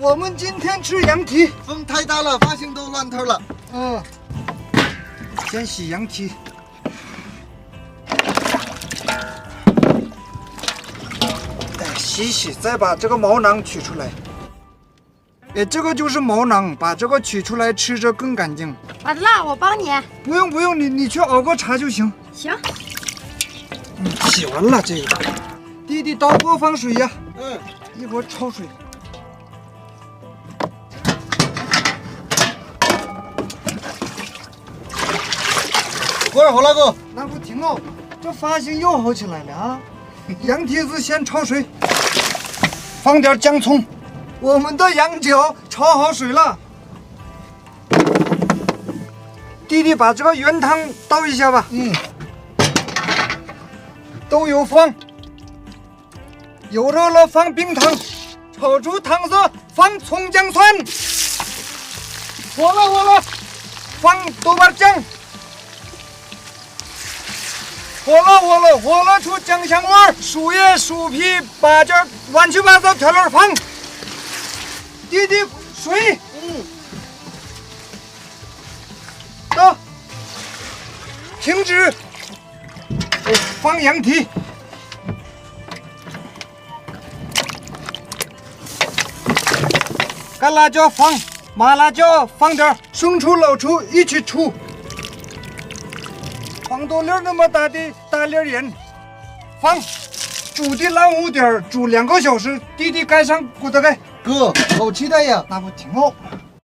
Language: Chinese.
我们今天吃羊蹄。风太大了，发型都乱套了。嗯，先洗羊蹄。哎，洗洗，再把这个毛囊取出来。哎，这个就是毛囊，把这个取出来吃着更干净。完了，我帮你。不用不用，你你去熬个茶就行。行，嗯，洗完了这个。弟弟倒锅放水呀，嗯，一会儿焯水。锅儿好了哥。那不挺好？这发型又好起来了啊！羊蹄子先焯水，放点姜葱。我们的羊角焯好水了。弟弟把这个原汤倒一下吧。嗯，都有放。油热了放冰糖，炒出汤色放葱姜蒜。火了火了，放豆瓣酱。火了火了火了出酱香味儿，树叶、树皮、八角乱七八糟调料放。滴滴水，嗯，走，停止，放羊蹄。干辣椒放，麻辣椒放点儿，生抽、老抽一起出。黄豆粒那么大的大粒盐，放，煮的烂糊点，煮两个小时。滴滴盖上锅的盖，哥，好期待呀。那不挺好？